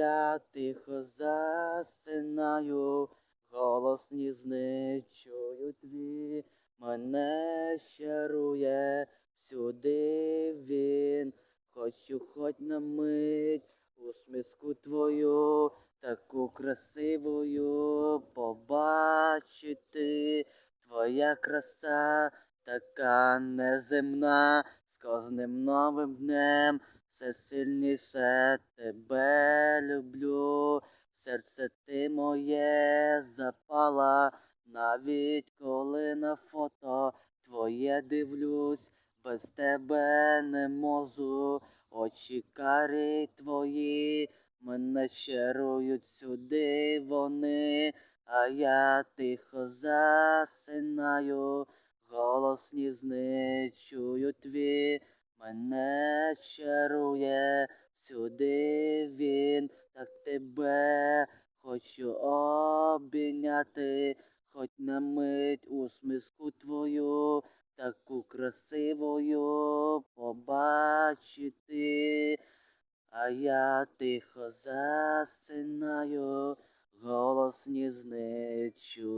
я тихо засинаю, голос ніжний чую твій, мене щарує всюди він, хочу хоч на мить усмішку твою, таку красивою побачити, твоя краса така неземна, з кожним новим днем все сильніше тебе люблю, серце ти моє запала, навіть коли на фото твоє дивлюсь, без тебе не можу, очі карі твої, мене чарують сюди вони, а я тихо засинаю, голос ніжний тебе, хочу обіняти, хоч на мить усмішку твою, таку красивою побачити, а я тихо засинаю, голос нізничу.